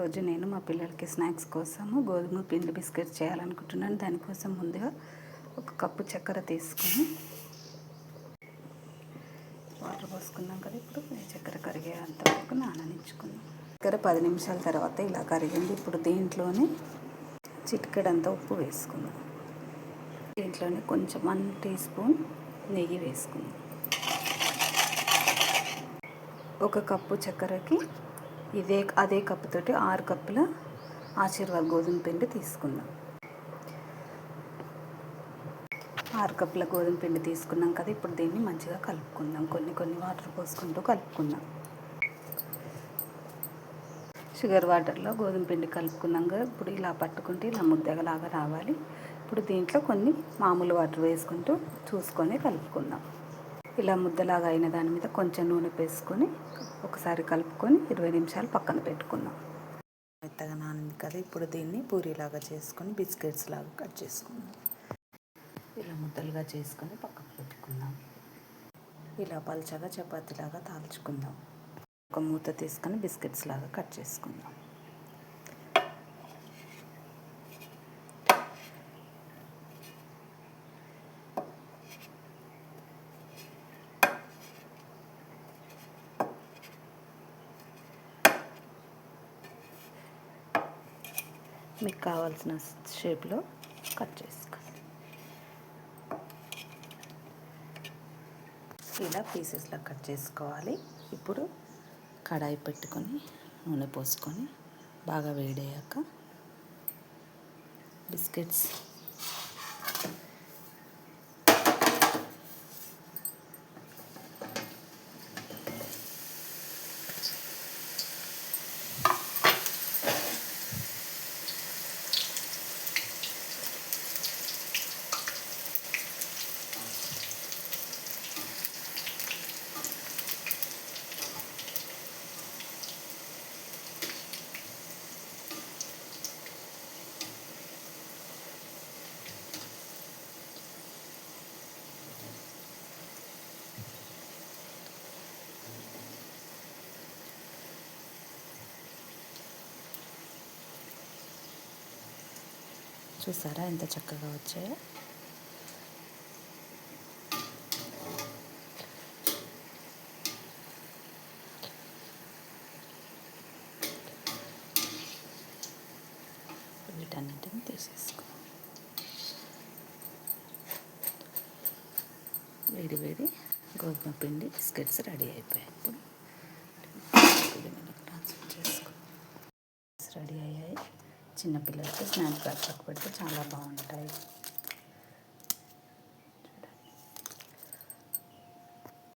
రోజు నేను మా పిల్లలకి స్నాక్స్ కోసము గోధుమ పిండి బిస్కెట్ చేయాలనుకుంటున్నాను. దానికోసం ముందుగా ఒక కప్పు చక్కెర తీసుకొని వాటర్ పోసుకున్నాం కదా ఇప్పుడు. చక్కెర కరిగేంత వరకు నాననించుకుందాం చక్కెర పది నిమిషాల తర్వాత ఇలా కరిగింది. ఇప్పుడు దీంట్లోనే చిటికెడంతా ఉప్పు వేసుకుందాం. దీంట్లోనే కొంచెం వన్ టీ స్పూన్ నెయ్యి వేసుకుందాం. ఒక కప్పు చక్కెరకి ఇదే అదే కప్పుతోటి ఆరు కప్పుల ఆశీర్వాద్ గోధుమ పిండి తీసుకుందాం. ఆరు కప్పుల గోధుమ పిండి తీసుకున్నాం కదా ఇప్పుడు దీన్ని మంచిగా కలుపుకుందాం. కొన్ని కొన్ని వాటర్ పోసుకుంటూ కలుపుకుందాం. షుగర్ వాటర్లో గోధుమ పిండి కలుపుకున్నాం కదా ఇప్పుడు ఇలా పట్టుకుంటే ఇలా ముద్దగలాగా రావాలి. ఇప్పుడు దీంట్లో కొన్ని మామూలు వాటర్ వేసుకుంటూ చూసుకొని కలుపుకుందాం. ఇలా ముద్దలాగా అయిన దాని మీద కొంచెం నూనె వేసుకొని ఒకసారి కలుపుకొని ఇరవై నిమిషాలు పక్కన పెట్టుకుందాం. మెత్తగా నానింది కదా ఇప్పుడు దీన్ని పూరీలాగా చేసుకొని బిస్కెట్స్ లాగా కట్ చేసుకుందాం. ఇలా ముద్దలుగా చేసుకొని పక్కకు పెట్టుకుందాం. ఇలా పల్చగా చపాతీలాగా తాల్చుకుందాం. ఒక మూత తీసుకొని బిస్కెట్స్ లాగా కట్ చేసుకుందాం. మీకు కావాల్సిన షేప్లో కట్ చేసుకోండి ఇలా పీసెస్లా కట్ చేసుకోవాలి. ఇప్పుడు కడాయి పెట్టుకొని నూనె పోసుకొని బాగా వేడయ్యాక బిస్కెట్స్ చూసారా? ఎంత చక్కగా వచ్చాయో. వీటన్నిటిని తీసేసుకో. వేడి వేడి గోధుమ పిండి బిస్కెట్స్ రెడీ అయిపోయాయి. ఇప్పుడు చిన్నపిల్లలకి స్నాక్ బాక్స్కి పెడితే చాలా బాగుంటాయి.